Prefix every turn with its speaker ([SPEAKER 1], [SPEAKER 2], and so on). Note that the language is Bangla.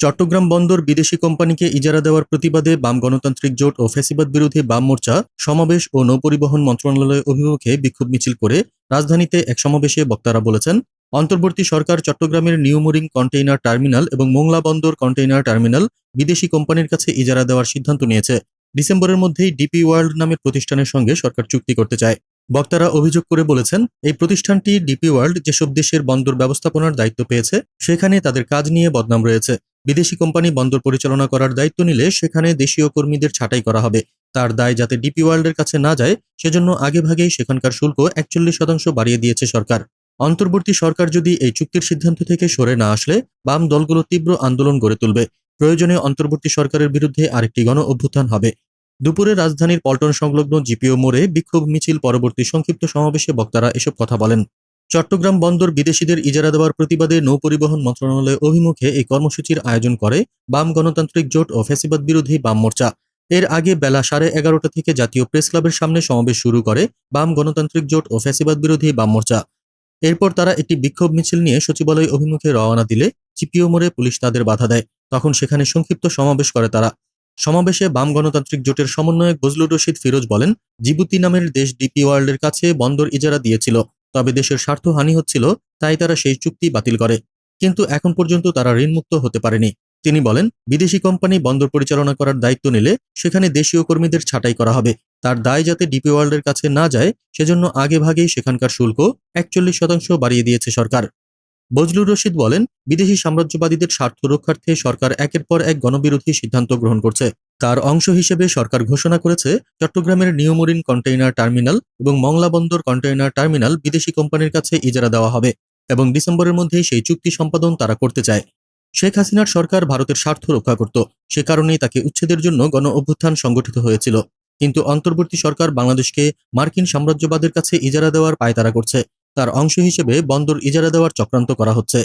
[SPEAKER 1] চট্টগ্রাম বন্দর বিদেশি কোম্পানিকে ইজারা দেওয়ার প্রতিবাদে বাম গণতান্ত্রিক জোট ও ফেসিবাদ বিরোধী বাম মোর্চা সমাবেশ ও নৌপরিবহন মন্ত্রণালয় অভিমুখে বিক্ষোভ মিছিল করে রাজধানীতে এক সমাবেশে বক্তারা বলেছেন, অন্তর্বর্তী সরকার চট্টগ্রামের নিউমোরিং কন্টেইনার টার্মিনাল এবং মোংলা বন্দর কন্টেইনার টার্মিনাল বিদেশি কোম্পানির কাছে ইজারা দেওয়ার সিদ্ধান্ত নিয়েছে। ডিসেম্বরের মধ্যেই ডিপি ওয়ার্ল্ড নামের প্রতিষ্ঠানের সঙ্গে সরকার চুক্তি করতে চায়। বক্তারা অভিযোগ করে বলেছেন, এই প্রতিষ্ঠানটি ডিপি ওয়ার্ল্ড যেসব দেশের বন্দর ব্যবস্থাপনার দায়িত্ব পেয়েছে, সেখানে তাদের কাজ নিয়ে বদনাম রয়েছে। বিদেশি কোম্পানি বন্দর পরিচালনা করার দায়িত্ব নিলে সেখানে দেশীয় কর্মীদের ছাঁটাই করা হবে। তার দায় যাতে ডিপি ওয়ার্ল্ডের কাছে না যায়, সেজন্য আগেভাগেই সেখানকার শুল্ক একচল্লিশ শতাংশ বাড়িয়ে দিয়েছে সরকার। অন্তর্বর্তী সরকার যদি এই চুক্তির সিদ্ধান্ত থেকে সরে না আসলে, বাম দলগুলো তীব্র আন্দোলন গড়ে তুলবে। প্রয়োজনে অন্তর্বর্তী সরকারের বিরুদ্ধে আরেকটি গণ অভ্যুত্থান হবে। দুপুরে রাজধানীর পল্টন সংলগ্ন জিপিও মোড়ে বিক্ষোভ মিছিল পরবর্তী সংক্ষিপ্ত সমাবেশে বক্তারা এসব কথা বলেন। চট্টগ্রাম বন্দর বিদেশিদের ইজারা দেওয়ার প্রতিবাদে নৌপরিবহন মন্ত্রণালয় অভিমুখে এই কর্মসূচির আয়োজন করে বাম গণতান্ত্রিক জোট ও ফেসিবাদ বিরোধী বাম মোর্চা। এর আগে বেলা সাড়ে এগারোটা থেকে জাতীয় প্রেস ক্লাবের সামনে সমাবেশ শুরু করে বাম গণতান্ত্রিক জোট ও ফ্যাসিবাদ বিরোধী বাম মোর্চা। এরপর তারা একটি বিক্ষোভ মিছিল নিয়ে সচিবালয় অভিমুখে রওনা দিলে চিপিও মোড়ে পুলিশ তাদের বাধা দেয়। তখন সেখানে সংক্ষিপ্ত সমাবেশ করে তারা। সমাবেশে বাম গণতান্ত্রিক জোটের সমন্বয়ক বজলুর রশিদ ফিরোজ বলেন, জিবুতি নামের দেশ ডিপি ওয়ার্ল্ডের কাছে বন্দর ইজারা দিয়েছিল। তবে দেশের স্বার্থহানি হচ্ছিল, তাই তারা সেই চুক্তি বাতিল করে। কিন্তু এখন পর্যন্ত তারা ঋণমুক্ত হতে পারেনি। তিনি বলেন, বিদেশি কোম্পানি বন্দর পরিচালনা করার দায়িত্ব নিলে সেখানে দেশীয় কর্মীদের ছাঁটাই করা হবে। তার দায় যাতে ডিপি ওয়ার্ল্ডের কাছে না যায়, সেজন্য আগেভাগেই সেখানকার শুল্ক একচল্লিশ শতাংশ বাড়িয়ে দিয়েছে সরকার। বজলুর রশিদ বলেন, বিদেশি সাম্রাজ্যবাদীদের স্বার্থ রক্ষার্থে সরকার একের পর এক গণবিরোধী সিদ্ধান্ত গ্রহণ করছে। তার অংশ হিসেবে সরকার ঘোষণা করেছে, চট্টগ্রামের নিউমোরিন কন্টেইনার টার্মিনাল এবং মংলা বন্দর কন্টেইনার টার্মিনাল বিদেশি কোম্পানির কাছে ইজারা দেওয়া হবে এবং ডিসেম্বরের মধ্যেই সেই চুক্তি সম্পাদন তারা করতে চায়। শেখ হাসিনার সরকার ভারতের স্বার্থ রক্ষা করত, সে কারণেই তাকে উচ্ছেদের জন্য গণ অভ্যুত্থান সংগঠিত হয়েছিল। কিন্তু অন্তর্বর্তী সরকার বাংলাদেশকে মার্কিন সাম্রাজ্যবাদের কাছে ইজারা দেওয়ার পায়তারা করছে। তার অংশ হিসেবে বন্দর ইজারা দেওয়ার চক্রান্ত করা হচ্ছে।